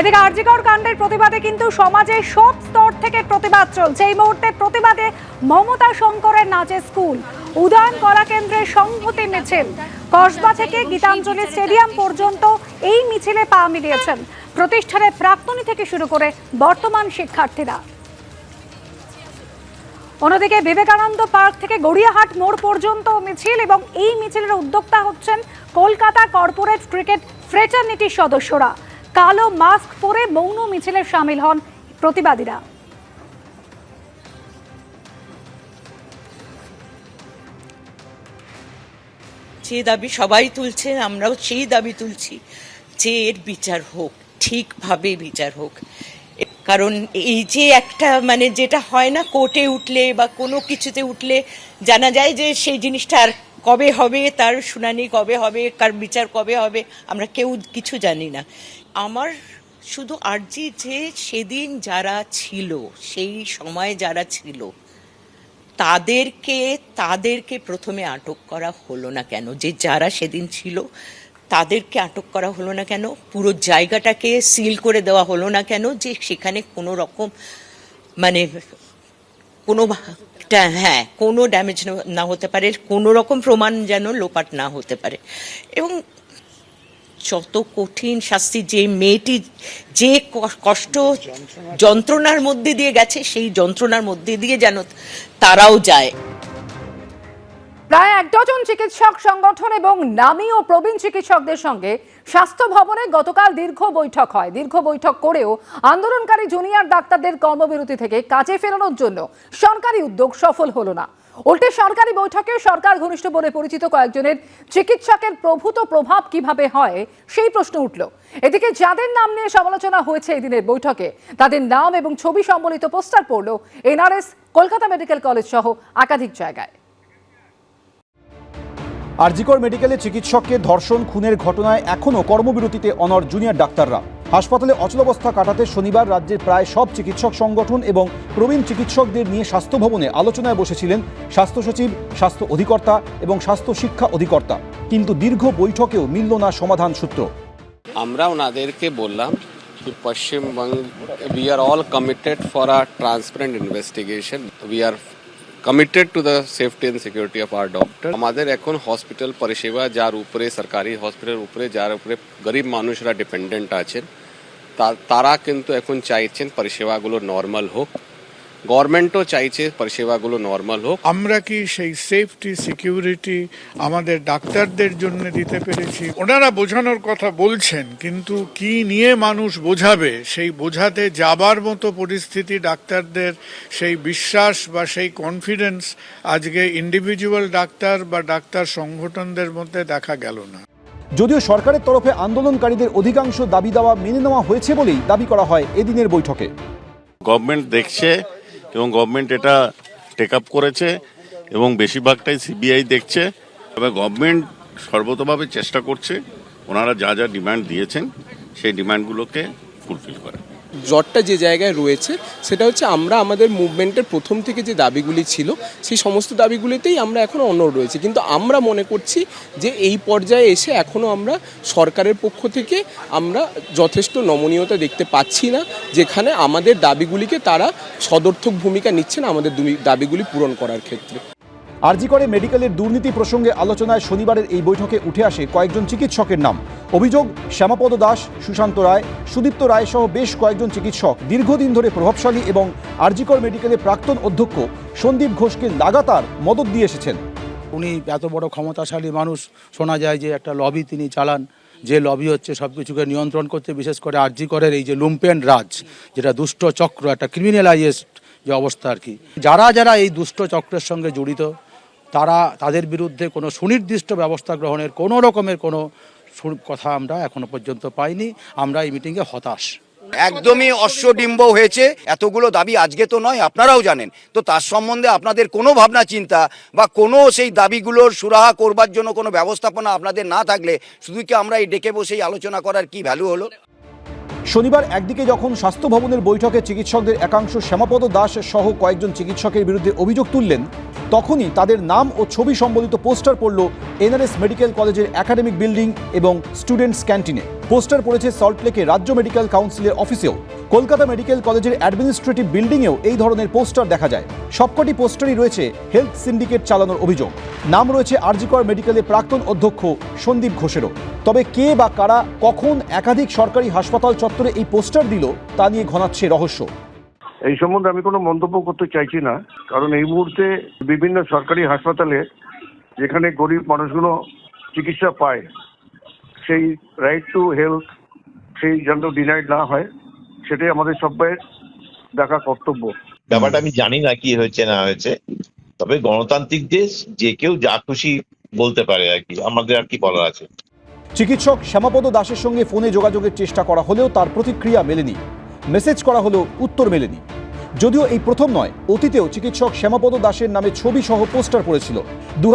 এদিকে আরজিকর কাণ্ডের প্রতিবাদে কিন্তু সমাজে সব স্তর থেকে প্রতিবাদ চলছে। এই মুহূর্তে প্রতিবাদে মমতা শঙ্করের নাচে স্কুল। উদয়ন কলা কেন্দ্রের সংহতি মিছিল। কসবা থেকে গীতাঞ্জলি স্টেডিয়াম পর্যন্ত এই মিছিলে পা মিলিয়েছেন। প্রতিষ্ঠানের প্রাক্তনী থেকে শুরু করে বর্তমান শিক্ষার্থীরা। অন্যদিকে বিবেকানন্দ পার্ক থেকে গড়িয়াহাট মোড় পর্যন্ত মিছিল এবং এই মিছিলের উদ্যোক্তা হচ্ছেন কলকাতা কর্পোরেট ক্রিকেট ফ্রেটার্নিটির সদস্যরা। কালো মাস্ক পরে মৌন মিছিলে সামিল হন প্রতিবাদীরা। যে দাবি সবাই তুলছে, আমরাও সেই দাবি তুলছি যে এর বিচার হোক, ঠিকভাবে বিচার হোক। কারণ এই যে একটা মানে যেটা হয় না, কোর্টে উঠলে বা কোনো কিছুতে উঠলে জানা যায় যে সেই জিনিসটা আর কবে হবে, তার শুনানি কবে হবে, কার বিচার কবে হবে, আমরা কেউ কিছু জানি না। আমার শুধু আর্জি যে সেদিন যারা ছিল, সেই সময় যারা ছিল, তাদেরকে তাদেরকে প্রথমে আটক করা হলো না কেন? যে যারা সেদিন ছিল, তাদেরকে আটক করা হলো না কেন? পুরো জায়গাটাকে সিল করে দেওয়া হলো না কেন? যে সেখানে কোনো রকম মানে কোনো হ্যাঁ কোনো ড্যামেজ না হতে পারে, কোনো রকম প্রমাণ যেন লোপাট না হতে পারে। এবং যত কঠিন শাস্তি যে মেয়েটি যে কষ্ট যন্ত্রণার মধ্যে দিয়ে গেছে, সেই যন্ত্রণার মধ্যে দিয়ে যেন তারাও যায়। প্রায় এক ডজন চিকিৎসক সংগঠন এবং নামী ও প্রবীণ চিকিৎসকদের সঙ্গে স্বাস্থ্য ভবনে গতকাল দীর্ঘ বৈঠক হয়। দীর্ঘ বৈঠক করেও আন্দোলনকারী জুনিয়র ডাক্তারদের কর্মবিরতি থেকে কাজে ফেরানোর জন্য সরকারি উদ্যোগ সফল হলো না। উল্টে সরকারি বৈঠকে সরকার ঘনিষ্ঠ বলে পরিচিত কয়েকজনের চিকিৎসকের প্রভূত প্রভাব কীভাবে হয়, সেই প্রশ্ন উঠল। এদিকে যাদের নাম নিয়ে সমালোচনা হয়েছে এদিনের বৈঠকে, তাদের নাম এবং ছবি সম্বলিত পোস্টার পড়ল এনআরএস, কলকাতা মেডিকেল কলেজ সহ একাধিক জায়গায়। আরজিকর মেডিকেলে চিকিৎসককে ধর্ষণ, খুনের ঘটনায় এখনও কর্মবিরতিতে অনর জুনিয়র ডাক্তাররা। হাসপাতালে অচলাবস্থা কাটাতে শনিবার রাজ্যের প্রায় সব চিকিৎসক সংগঠন এবং প্রবীণ চিকিৎসকদের নিয়ে স্বাস্থ্য ভবনে আলোচনায় বসেছিলেন স্বাস্থ্য সচিব, স্বাস্থ্য অধিকর্তা এবং স্বাস্থ্য শিক্ষা অধিকর্তা। কিন্তু দীর্ঘ বৈঠকেও মিলল না সমাধান সূত্র। আমরা ওনাদেরকে বললাম যে Paschimbanga we are all committed for a transparent investigation we are committed to the safety and security of our doctor আমাদের এখন হসপিটাল পরিষেবা, যার উপরে, সরকারি হসপিটাল উপরে, যার উপরে গরিব মানুষরা ডিপেন্ডেন্ট আছেন। তারা কিন্তু এখন চাইছেন পরিষেবাগুলো নর্মাল হোক। গভর্নমেন্টও চাইছে পরিষেবাগুলো নর্মাল হোক। আমরা কি সেই সেফটি সিকিউরিটি আমাদের ডাক্তারদের জন্য দিতে পেরেছি? ওনারা বোঝানোর কথা বলছেন, কিন্তু কি নিয়ে মানুষ বোঝাবে? সেই বোঝাতে যাবার মতো পরিস্থিতি ডাক্তারদের, সেই বিশ্বাস বা সেই কনফিডেন্স আজকে ইন্ডিভিজুয়াল ডাক্তার বা ডাক্তার সংগঠনদের মধ্যে দেখা গেল না। যদিও সরকারের তরফে আন্দোলনকারীদের অধিকাংশ দাবি দাওয়া মেনে নেওয়া হয়েছে বলেই দাবি করা হয় এদিনের বৈঠকে। গভর্নমেন্ট দেখছে এবং গভর্নমেন্ট এটা টেক আপ করেছে এবং বেশিরভাগটাই সিবিআই দেখছে। তবে গভর্নমেন্ট সর্বতভাবে চেষ্টা করছে, ওনারা যা যা ডিমান্ড দিয়েছেন, সেই ডিমান্ডগুলোকে ফুলফিল করে জটটা যে জায়গায় রয়েছে, সেটা হচ্ছে আমরা আমাদের মুভমেন্টের প্রথম থেকে যে দাবিগুলি ছিল, সেই সমস্ত দাবিগুলিতেই আমরা এখনও অনড় রয়েছি। কিন্তু আমরা মনে করছি যে এই পর্যায়ে এসে এখনও আমরা সরকারের পক্ষ থেকে আমরা যথেষ্ট নমনীয়তা দেখতে পাচ্ছি না, যেখানে আমাদের দাবিগুলিকে তারা সদর্থক ভূমিকা নিচ্ছেন আমাদের দাবিগুলি পূরণ করার ক্ষেত্রে। আরজিকরে মেডিকেলের দুর্নীতি প্রসঙ্গে আলোচনায় শনিবারের এই বৈঠকে উঠে আসে কয়েকজন চিকিৎসকের নাম। অভিযোগ, শ্যামাপদ দাস, সুশান্ত রায়, সুদীপ্ত রায় সহ বেশ কয়েকজন চিকিৎসক দীর্ঘদিন ধরে প্রভাবশালী এবং আরজিকর মেডিকেলের প্রাক্তন অধ্যক্ষ সন্দীপ ঘোষকে লাগাতার মদত দিয়ে এসেছেন। উনি এত বড় ক্ষমতাশালী মানুষ, শোনা যায় যে একটা লবি তিনি চালান, যে লবি হচ্ছে সব কিছুকে নিয়ন্ত্রণ করতে, বিশেষ করে আরজি করের এই যে লুম্পেন রাজ, যেটা দুষ্ট চক্র, একটা ক্রিমিনালাইজড যে অবস্থা আর কি। যারা যারা এই দুষ্ট চক্রের সঙ্গে জড়িত তারা তাদের বিরুদ্ধে কোনো সুনির্দিষ্ট ব্যবস্থা গ্রহণের কোনো রকমের কোনো কথা আমরা এখনও পর্যন্ত পাইনি। আমরা এই মিটিংয়ে হতাশ। একদমই অশ্বডিম্ব হয়েছে। এতগুলো দাবি আজকে তো নয় আপনারাও জানেন। তো তার সম্বন্ধে আপনাদের কোনো ভাবনা চিন্তা বা কোনো সেই দাবিগুলোর সুরাহা করবার জন্য কোনো ব্যবস্থাপনা আপনাদের না থাকলে শুধু কি আমরা এই ডেকে বসেই আলোচনা করার কি ভ্যালু হলো? শনিবার একদিকে যখন স্বাস্থ্য ভবনের বৈঠকে চিকিৎসকদের একাংশ শ্যামাপদ দাস সহ কয়েকজন চিকিৎসকের বিরুদ্ধে অভিযোগ তুললেন তখনই তাদের নাম ও ছবি সম্বলিত পোস্টার পড়ল এনআরএস মেডিকেল কলেজের একাডেমিক বিল্ডিং এবং স্টুডেন্টস ক্যান্টিনে। পোস্টার পড়েছে সল্টলেকে রাজ্য মেডিকেল কাউন্সিলের অফিসেও। কলকাতা মেডিকেল কলেজের অ্যাডমিনিস্ট্রেটিভ বিল্ডিংয়েও এই ধরনের পোস্টার দেখা যায়। সবকটি পোস্টারই রয়েছে হেলথ সিন্ডিকেট চালানোর অভিযোগ। নাম রয়েছে আরজিকর মেডিকেলের প্রাক্তন অধ্যক্ষ সন্দীপ ঘোষেরও। তবে কে বা কারা, কখন একাধিক সরকারি হাসপাতাল চত্বরে এই পোস্টার দিল, তা নিয়ে ঘনাচ্ছে রহস্য। এই সম্বন্ধে আমি কোনো মন্তব্য করতে চাইছি না। কারণ এই মুহূর্তে বিভিন্ন সরকারি হাসপাতালে যেখানে গরিব মানুষগুলো চিকিৎসা পায় সেই রাইট টু হেলথ সেই যেন ডিনাইড না হয় সেটাই আমাদের সবাই দেখা কর্তব্য। ব্যাপারটা আমি জানি না কি হয়েছে না হয়েছে। তবে গণতান্ত্রিক দেশ যে কেউ যা খুশি বলতে পারে আর কি। আমাদের আর কি বলার আছে? চিকিৎসক শ্যামাপদ দাসের সঙ্গে ফোনে যোগাযোগের চেষ্টা করা হলেও তার প্রতিক্রিয়া মেলেনি। মেসেজ করা হলেও উত্তর মেলেনি। যদিও এই প্রথম নয়, অতীতেও চিকিৎসক শ্যামাপদ দাসের নামে ছবি সহ পোস্টার পড়েছিল। দু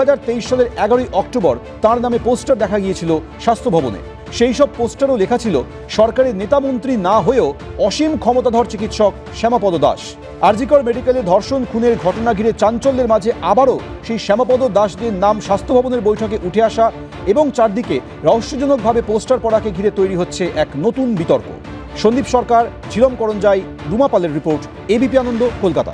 সালের এগারোই অক্টোবর তার নামে পোস্টার দেখা গিয়েছিল স্বাস্থ্য ভবনে। সেই সব পোস্টারও লেখা ছিল, সরকারের নেতামন্ত্রী না হয়েও অসীম ক্ষমতাধর চিকিৎসক শ্যামাপদ দাস। আরজিকর মেডিকেলে ধর্ষণ, খুনের ঘটনা ঘিরে চাঞ্চল্যের মাঝে আবারও সেই শ্যামাপদ দাসদের নাম স্বাস্থ্য ভবনের বৈঠকে উঠে আসা এবং চারদিকে রহস্যজনকভাবে পোস্টার পড়াকে ঘিরে তৈরি হচ্ছে এক নতুন বিতর্ক। সন্দীপ সরকার চিরম করঞ্জাই রুমা পালের রিপোর্ট এবিপি আনন্দ কলকাতা।